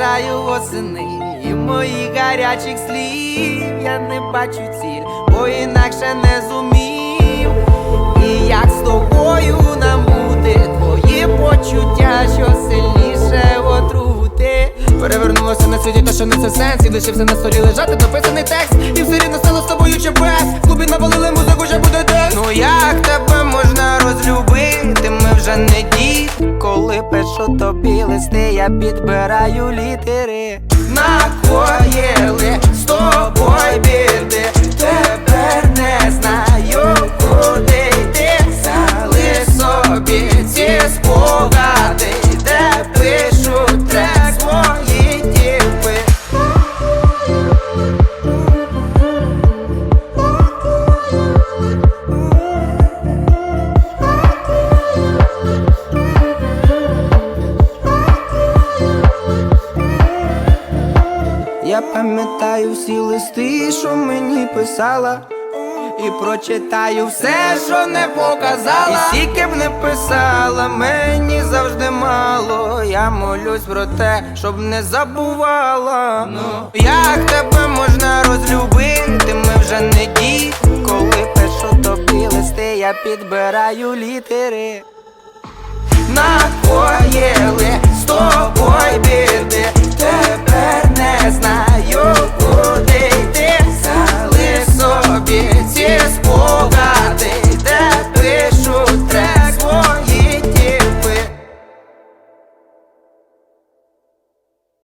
залишаю восени і моїх гарячих слів я не бачу ціль, бо інакше не зумів. І як з тобою нам бути, твої почуття, що сильніше отрути. Перевернулося на світі, то що не це сенс, і лишився на столі лежати дописаний текст, і все рівно стало з тобою чи без. В клубі навалили музику, вже буде десь. Ну як тебе можна розлюбити? Ми вже не пишу тобі листи, я підбираю літери. Накоїли з тобою біди, Пам'ятаю всі листи, що мені писала. І прочитаю все, що не показала. І скільки б не писала, мені завжди мало. Я молюсь про те, щоб не забувала. Ну, як тебе можна розлюбити? Ми вже не діти Коли пишу тобі листи, я підбираю літери. Тобою